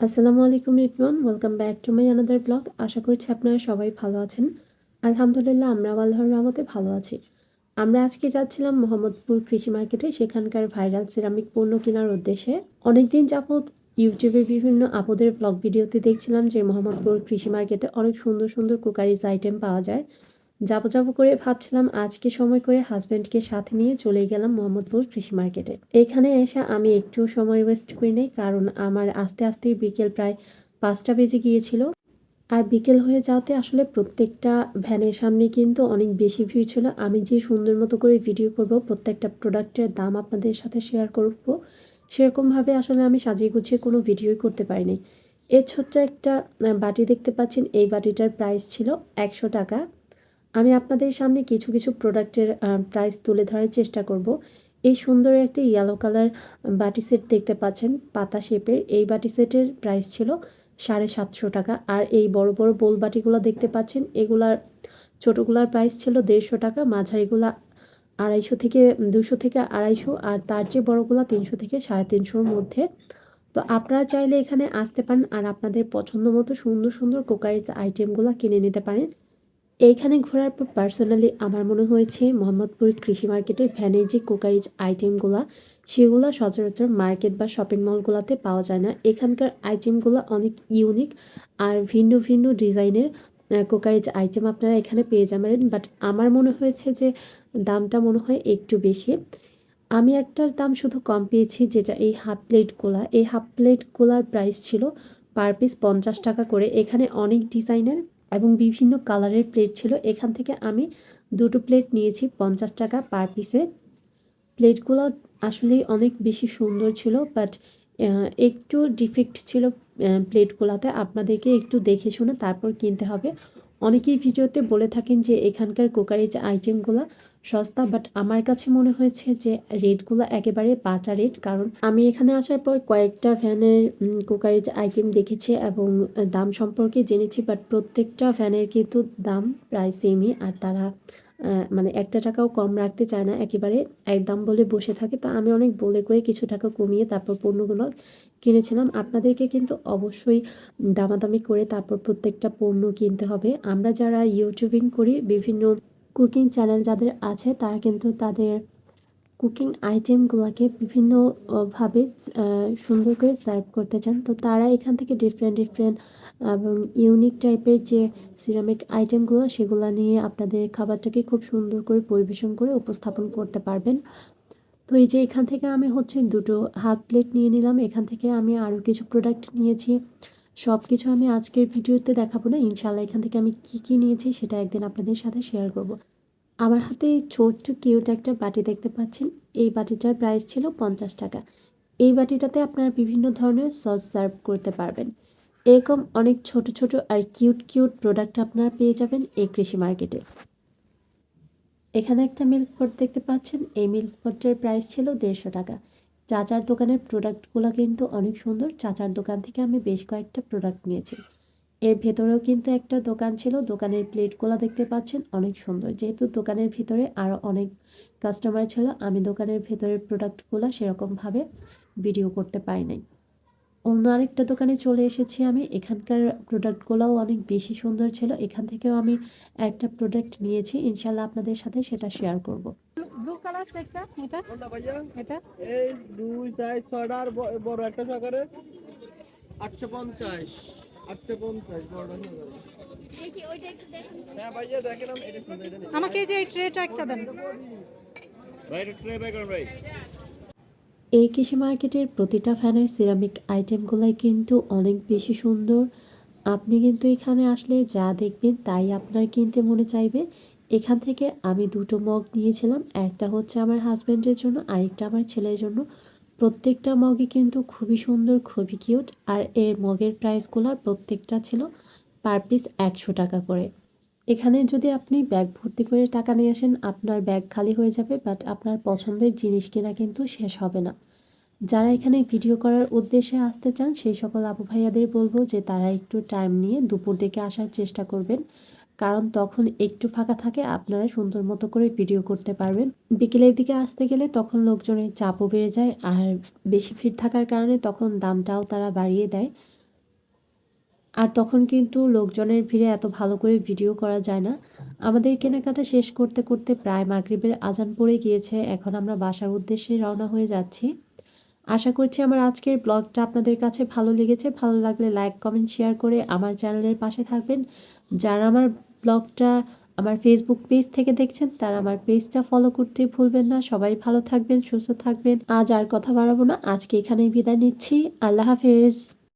আসসালামু আলাইকুম Ripon welcome back to my another blog. আশা করছি আপনারা সবাই ভালো আছেন। আলহামদুলিল্লাহ, আমরা আল্লাহর রহমতে ভালো আছি। আমরা আজকে যাচ্ছিলাম মোহাম্মদপুর কৃষি মার্কেটে, সেখানকার ভাইরাল সিরামিক পণ্য কেনার উদ্দেশ্যে। অনেকদিন যাবৎ ইউটিউবে বিভিন্ন আপদের ব্লগ ভিডিওতে দেখছিলাম যে মোহাম্মদপুর কৃষি মার্কেটে অনেক সুন্দর সুন্দর কুকারিজ আইটেম পাওয়া যায়। যাব যাব করে ভাবছিলাম আজকে সময় করে হাজব্যান্ডকে সাথে নিয়ে চলে গেলাম মোহাম্মদপুর কৃষি মার্কেটে। এখানে এসে আমি একটু সময় ওয়েস্ট করি নাই, কারণ আমার আস্তে আস্তে বিকেল প্রায় পাঁচটা বেজে গিয়েছিল। আর বিকেল হয়ে যাওয়াতে আসলে প্রত্যেকটা ভ্যানের সামনে কিন্তু অনেক বেশি ভিড় ছিল। আমি যে সুন্দর মতো করে ভিডিও করব, প্রত্যেকটা প্রোডাক্টের দাম আপনাদের সাথে শেয়ার করব, সেরকমভাবে আসলে আমি সাজিয়ে গুছিয়ে কোনো ভিডিওই করতে পারিনি। এর ছোট্ট একটা বাটি দেখতে পাচ্ছেন, এই বাটিটার প্রাইস ছিল একশো টাকা। আমি আপনাদের সামনে কিছু কিছু প্রোডাক্টের প্রাইস তুলে ধরার চেষ্টা করব। এই সুন্দর একটি ইয়েলো কালার বাটি সেট দেখতে পাচ্ছেন, পাতা শেপের এই বাটি সেটের প্রাইস ছিল সাড়ে সাতশো টাকা। আর এই বড় বড় বোল বাটিগুলো দেখতে পাচ্ছেন, এগুলার, ছোটোগুলার প্রাইস ছিল দেড়শো টাকা, মাঝারিগুলা আড়াইশো থেকে দুশো থেকে আড়াইশো, আর তার চেয়ে বড়গুলা তিনশো থেকে সাড়ে তিনশোর মধ্যে। তো আপনারা চাইলে এখানে আসতে পারেন আর আপনাদের পছন্দ মতো সুন্দর সুন্দর কোকারিজ আইটেমগুলো কিনে নিতে পারেন। এইখানে ঘোরার পর পার্সোনালি আমার মনে হয়েছে মোহাম্মদপুর কৃষি মার্কেটের ভ্যানের যে কুকারিজ আইটেমগুলো সেগুলো সচরাচর মার্কেট বা শপিং মলগুলোতে পাওয়া যায় না। এখানকার আইটেমগুলো অনেক ইউনিক আর ভিন্ন ভিন্ন ডিজাইনের কুকারিজ আইটেম আপনারা এখানে পেয়ে যাবেন। বাট আমার মনে হয়েছে যে দামটা মনে হয় একটু বেশি। আমি একটার দাম শুধু কম পেয়েছি, যেটা এই হাফ প্লেটগুলা এই হাফ প্লেটগুলার প্রাইস ছিল পার পিস পঞ্চাশ টাকা করে। এখানে অনেক ডিজাইনের এবং বিভিন্ন কালারের প্লেট ছিল। এখান থেকে আমি দুটো প্লেট নিয়েছি, পঞ্চাশ টাকা পার পিসে। প্লেটগুলো আসলে অনেক বেশি সুন্দর ছিল বাট একটু ডিফেক্ট ছিল প্লেটগুলোতে। আপনাদেরকে একটু দেখে শুনে তারপর কিনতে হবে। অনেকেই ভিডিওতে বলে থাকেন যে এখানকার কুকারিজ আইটেমগুলো সস্তা বাট আমার কাছে মনে হয়েছে যে রেটগুলো একেবারে বাটা রেট। কারণ আমি এখানে আসার পর কয়েকটা ভ্যানের কুকারিজ আইটেম দেখেছি এবং দাম সম্পর্কে জেনেছি বাট প্রত্যেকটা ভ্যানের কিন্তু দাম প্রায় সেমই আর তারা মানে একটা টাকাও কম রাখতে চায় না, একেবারে একদম বলে বসে থাকে। তো আমি অনেক বলে কয়ে কিছু টাকা কমিয়ে তারপর পণ্যগুলো কিনেছিলাম। আপনাদেরকে কিন্তু অবশ্যই দামাদামি করে তারপর প্রত্যেকটা পণ্য কিনতে হবে। আমরা যারা ইউটিউবিং করি, বিভিন্ন কুকিং চ্যানেল যাদের আছে, তারা কিন্তু তাদের কুকিং আইটেমগুলোকে বিভিন্নভাবে সুন্দর করে সার্ভ করতে চান। তো তারা এখান থেকে ডিফারেন্ট ডিফারেন্ট এবং ইউনিক টাইপের যে সিরামিক আইটেমগুলো সেগুলো নিয়ে আপনাদের খাবারটাকে খুব সুন্দর করে পরিবেশন করে উপস্থাপন করতে পারবেন। তো এই যে এখান থেকে আমি হচ্ছে দুটো হাফ প্লেট নিয়ে নিলাম। এখান থেকে আমি আরও কিছু প্রোডাক্ট নিয়েছি। সব কিছু আমি আজকের ভিডিওতে দেখাবো না। ইনশাল্লাহ এখান থেকে আমি কি কি নিয়েছি সেটা একদিন আপনাদের সাথে শেয়ার করব। আমার হাতে ছোট্ট কিউট একটা বাটি দেখতে পাচ্ছেন। এই বাটিটার প্রাইস ছিল পঞ্চাশ টাকা। এই বাটিটাতে আপনারা বিভিন্ন ধরনের সস সার্ভ করতে পারবেন। এরকম অনেক ছোট ছোট আর কিউট কিউট প্রোডাক্ট আপনারা পেয়ে যাবেন এই কৃষি মার্কেটে এখানে একটা মিল্ক পট দেখতে পাচ্ছেন। এই মিল্ক পটের প্রাইস ছিল দেড়শো টাকা। চাচার দোকানের প্রোডাক্টগুলো কিন্তু অনেক সুন্দর। চাচার দোকান থেকে আমি বেশ কয়েকটা প্রোডাক্ট নিয়েছি। এর ভেতরেও কিন্তু একটা দোকান ছিল। দোকানের প্লেটগুলো দেখতে পাচ্ছেন, অনেক সুন্দর। যেহেতু দোকানের ভিতরে আরও অনেক কাস্টমার ছিল, আমি দোকানের ভেতরের প্রোডাক্টগুলো সেরকমভাবে ভিডিও করতে পারি নাই অন্য আরেকটা দোকানে চলে এসেছি আমি। এখানকার প্রোডাক্টগুলোও অনেক বেশি সুন্দর ছিল। এখান থেকেও আমি একটা প্রোডাক্ট নিয়েছি। ইনশাল্লাহ আপনাদের সাথে সেটা শেয়ার করব। ব্লু কালার একটা এটা? এটা? এই দুই সাইজ বড় একটা সকারে আটশো পঞ্চাশ। আটশো পঞ্চাশ বড়টা হ্যাঁ ভাইয়া দেখেন আমি এটা সুন্দর এটা নিন। আমাকে এই যে এই ট্রেটা একটা দেন। ভাই ট্রে বাই ভাই। এই কৃষি মার্কেটের প্রতিটা ফ্যানের সিরামিক আইটেমগুলাই কিন্তু অনেক বেশি সুন্দর। আপনি কিন্তু এখানে আসলে যা দেখবেন তাই আপনার কিনতে মনে চাইবে। এখান থেকে আমি দুটো মগ নিয়েছিলাম, একটা হচ্ছে আমার হাজব্যান্ডের জন্য, আরেকটা আমার ছেলের জন্য। প্রত্যেকটা মগই কিন্তু খুবই সুন্দর, খুবই কিউট, আর এর মগের প্রাইসগুলো প্রত্যেকটা ছিল পার পিস একশো টাকা করে। এখানে যদি আপনি ব্যাগ ভর্তি করে টাকা নিয়ে আসেন, আপনার ব্যাগ খালি হয়ে যাবে, বাট আপনার পছন্দের জিনিস কেনা কিন্তু শেষ হবে না। যারা এখানে ভিডিও করার উদ্দেশ্যে আসতে চান, সেই সকল আপু ভাইয়াদের বলব যে তারা একটু টাইম নিয়ে দুপুর দিকে আসার চেষ্টা করবেন। কারণ তখন একটু ফাঁকা থাকে, আপনারা সুন্দর মতো করে ভিডিও করতে পারবেন। বিকেলের দিকে আসতে গেলে তখন লোকজনের চাপও বেড়ে যায়, আর বেশি ভিড় থাকার কারণে তখন দামটাও তারা বাড়িয়ে দেয়। আর তখন কিন্তু লোকজনের ভিড়ে এত ভালো করে ভিডিও করা যায় না। আমাদের কেনাকাটা শেষ করতে করতে প্রায় মাগরিবের আজান পড়ে গিয়েছে, এখন আমরা বাসার উদ্দেশ্যে রওনা হয়ে যাচ্ছি। আশা করছি আমার আজকের ব্লগটা আপনাদের কাছে ভালো লেগেছে। ভালো লাগলে লাইক, কমেন্ট, শেয়ার করে আমার চ্যানেলের পাশে থাকবেন। যারা আমার ব্লগটা আমার ফেসবুক পেজ থেকে দেখছেন, তারা আমার পেজটা ফলো করতে ভুলবেন না। সবাই ভালো থাকবেন, সুস্থ থাকবেন। আজ আর কথা বাড়াবো না। আজকে এখানেই বিদায় নিচ্ছি। আল্লাহ হাফেজ।